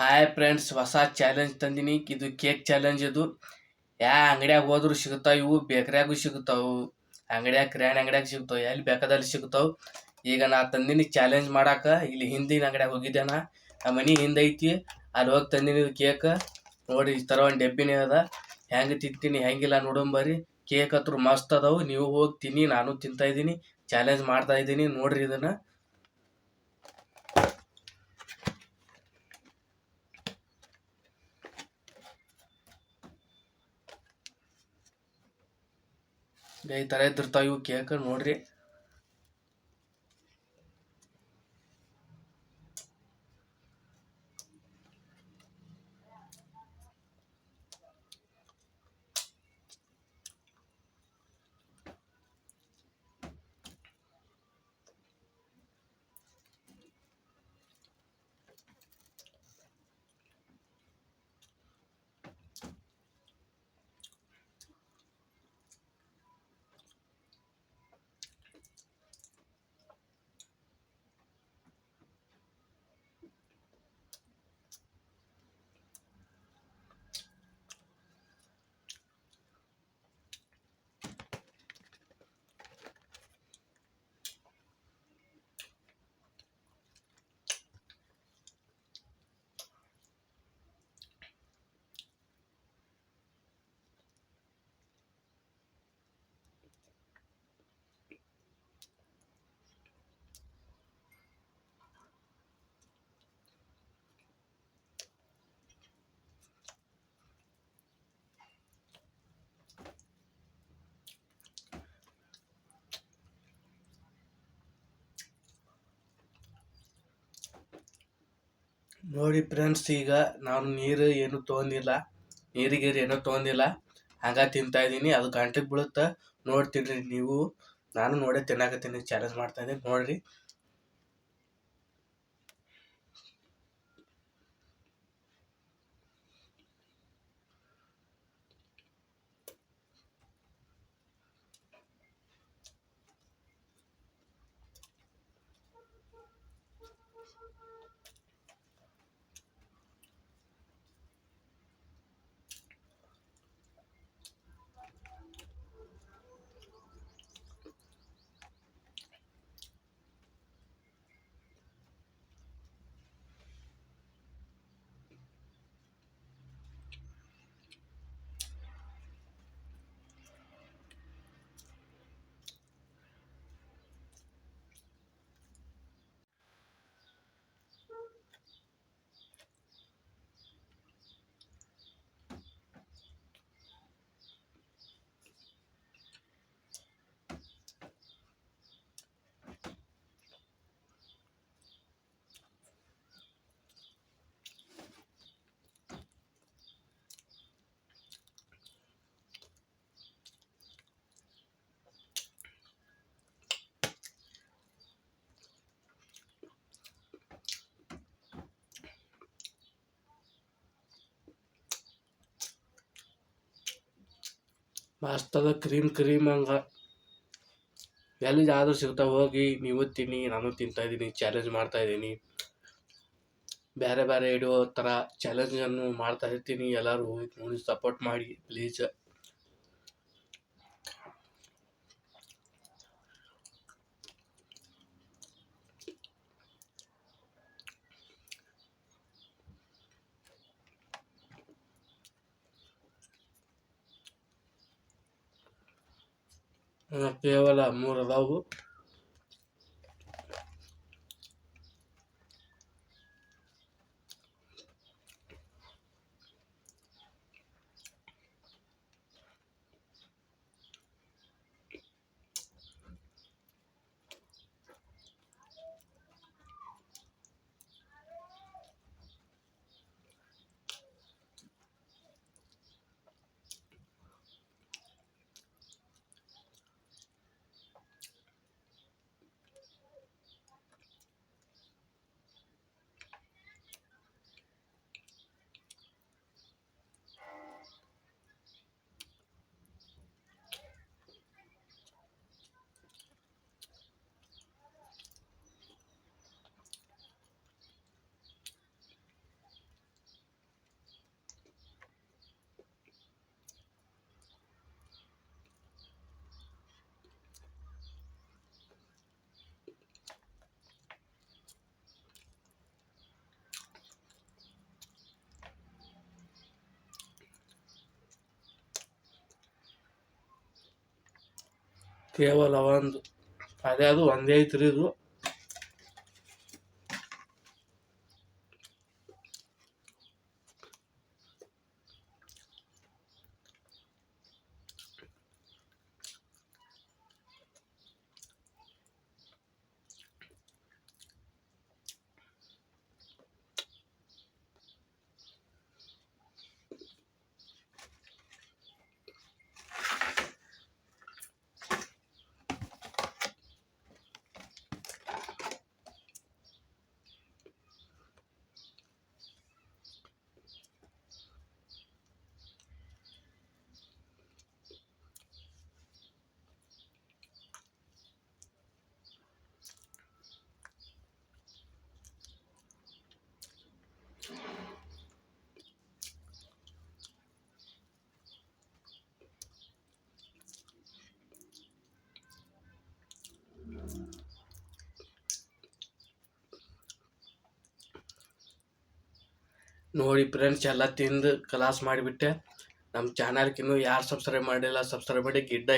Hi friends ಹೊಸ challenge ತಂದಿನಿ. ಇದು ಕೇಕ್ ಚಾಲೆಂಜ್ ಇದು ಯಾ ಅಂಗಡ್ಯಾಗ ಹೋದ್ರು ಸಿಗ್ತಾವ ಇವು, ಬೇಕ್ರ್ಯಾಗೂ ಸಿಗುತ್ತಾವು ಅಂಗಡ್ಯಾಗ ಕಿರಾಣಿ ಅಂಗಡ್ಯಾಗ ಸಿಗ್ತಾವೆ ಎಲ್ಲಿ ಬೇಕಾದಲ್ಲಿ ಸಿಗ್ತಾವೆ ಈಗ ನಾ ತಂದಿನಿ ಚಾಲೆಂಜ್ ಮಾಡಾಕ. ಇಲ್ಲಿ ಹಿಂದಿನ ಅಂಗಡ್ಯಾಗ ಹೋಗಿದ್ದೆ ನಾ. ನಮ್ಮ ಮನೆ ಹಿಂದೆ ಐತಿ ಅಲ್ಲಿ ಹೋಗಿ ತಂದಿನಿ ಕೇಕ್ ನೋಡಿ, ಈ ಥರ ಒಂದು ಡಬ್ಬಿನೇ ಅದ. ಹೆಂಗೆ ತಿಂತೀನಿ, ಹೆಂಗಿಲ್ಲ ನೋಡಂಬರಿ ಕೇಕ್ ಹತ್ರ ಮಸ್ತ್ ಅದಾವು. ನೀವು ಹೋಗಿ ತಿನ್ನಿ, ನಾನು ತಿಂತಾ ಇದ್ದೀನಿ ಚಾಲೆಂಜ್ ಮಾಡ್ತಾ ಇದ್ದೀನಿ ನೋಡ್ರಿ ಇದನ್ನ. ಥರ ಇದ್ದಿರ್ತಾವ ಇವು ಕೇಕ್ ನೋಡ್ರಿ. ನೋಡಿ ಫ್ರೆಂಡ್ಸ್ ಈಗ ನಾನು ನೀರು ಏನು ತೊಗೊಂಡಿಲ್ಲ, ನೀರಿಗೀರು ಏನು ತೊಗೊಂಡಿಲ್ಲ. ಹಂಗ ತಿಂತಾ ಇದ್ದೀನಿ, ಅದು ಗಂಟೆಗೆ ಬೀಳುತ್ತೆ ನೋಡ್ತೀನಿ ನೀವು. ನಾನು ನೋಡೇ ತಿನ್ನಾಕತ್ತೀನಿ ಚಾಲೆಂಜ್ ಮಾಡ್ತಾ ಇದ್ದೀನಿ, ನೋಡ್ರಿ. ಮಸ್ತ್ ಅದ ಕ್ರೀಮ್ ಕ್ರೀಮ್ ಹಂಗೆ. ಎಲ್ಲಿ ಆದರೂ ಸಿಗ್ತಾವೆ ಹೋಗಿ, ನೀವು ತಿನ್ನಿ, ನಾನು ತಿಂತಾ ಇದ್ದೀನಿ ಚಾಲೆಂಜ್ ಮಾಡ್ತಾ ಇದ್ದೀನಿ ಬೇರೆ ಬೇರೆ ಇಡೋ ಥರ ಚಾಲೆಂಜನ್ನು ಮಾಡ್ತಾ ಇರ್ತೀನಿ. ಎಲ್ಲರೂ ನೋಡಿ ಸಪೋರ್ಟ್ ಮಾಡಿ ಪ್ಲೀಸ್ ಕೇವಲ ಮೂರು ಅದಾವು. ಕೇವಲ ಒಂದು. ಅದೇ ಅದು ಒಂದೇ ಐತ್ರಿ ಇದು. ನೋಡಿ ಫ್ರೆಂಡ್ಸ್ ಎಲ್ಲ ತಿಂದು ಕ್ಲಾಸ್ ಮಾಡಿಬಿಟ್ಟೆ. ನಮ್ಮ ಚಾನಲ್ಗೆ ಇನ್ನೂ ಯಾರು ಸಬ್ಸ್ಕ್ರೈಬ್ ಮಾಡಿಲ್ಲ ಸಬ್ಸ್ಕ್ರೈಬ್ ಮಾಡಿ ಗಿಡ್ಡ